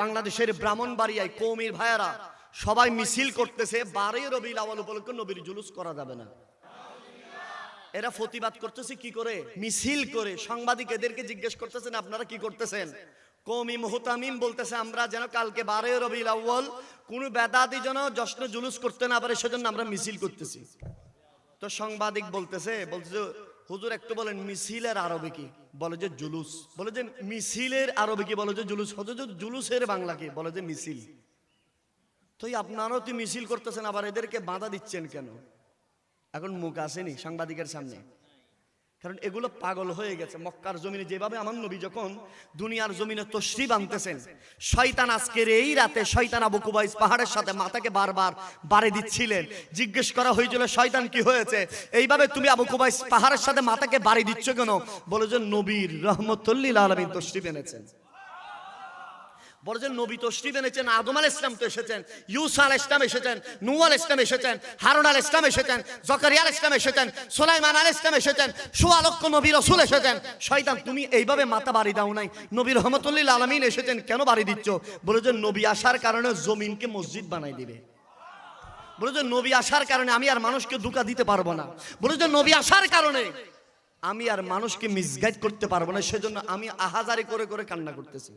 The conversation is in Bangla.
বাংলাদেশের ব্রাহ্মণবাড়িয়ায় কৌমির ভাইয়ারা সবাই মিছিল করতেছে, বারোই রবিউল আওয়াল উপলক্ষে নবীর জুলুস করা যাবে না। এরা প্রতিবাদ করতেছে কি করে? মিছিল করে। সাংবাদিক এদেরকে জিজ্ঞেস করতেছেন, আপনারা কি করতেছেন? কৌমি মুহতামিম বলতেছে, আমরা যেন কালকে বারোই রবি আউ্য়াল কোনো বেদাতি যেন জশ্ন জুলুস করতে না পারে, সেজন্য আমরা মিছিল করতেছি। তো সাংবাদিক বলতেছে বলতেছে হুজুর একটু বলেন, মিছিলের আরবে কি? বলে যে জুলুস। বলে যে মিছিলের আরবে কি? বলে যে জুলুস। হুজুর জুলুসের বাংলা কি? বলে যে মিছিল। তো আপনারও তো মিছিল করতেছেন, আবার এদেরকে বাধা দিচ্ছেন কেন? এখন মুখ আসেনি সাংবাদিকের সামনে। কারণ এগুলো পাগল হয়ে গেছে। মক্কার জমিনে যেভাবে আমার নবী যখন দুনিয়ার জমিনে তশ্রি বানতেছেন শয়তান আজকের এই রাতে শয়তান আবু কুবাইস পাহাড়ের সাথে মাথাকে বারবার বারে দিচ্ছিলেন। জিজ্ঞেস করা হয়েছিল, শয়তান, কি হয়েছে? এইভাবে তুমি আবু কুবাইস পাহাড়ের সাথে মাথাকে বাড়ি দিচ্ছ কেন? বলে যে, নবীর রহমতুল্লিল আলমিন তশ্রি এনেছেন। বড় যে নবী তশরিফ এনেছেন, আদম আল ইসলাম তো এসেছেন, ইউসা আল ইসলাম এসেছেন নু আল ইসলাম এসেছেন, হারুন আল ইসলাম এসেছেন, জকারিয়া আল ইসলাম এসেছেন, সোলাইমান আল ইসলাম এসেছেন, সোয়া লক্ষ নবী রসুল এসেছেন। শয়তান, তুমি এইভাবে মাথা বাড়ি দাও নাই। নবী রহমতুল্লিল আলমিন এসেছেন, কেন বাড়ি দিচ্ছ? বলে যে নবী আসার কারণে জমিনকে মসজিদ বানাই দিবে। বলে যে নবী আসার কারণে আমি আর মানুষকে দুকা দিতে পারব না। বলে যে নবী আসার কারণে আমি আর মানুষকে মিসগাইড করতে পারব না, সেজন্য আমি আহাজারি করে করে কান্না করতেছি।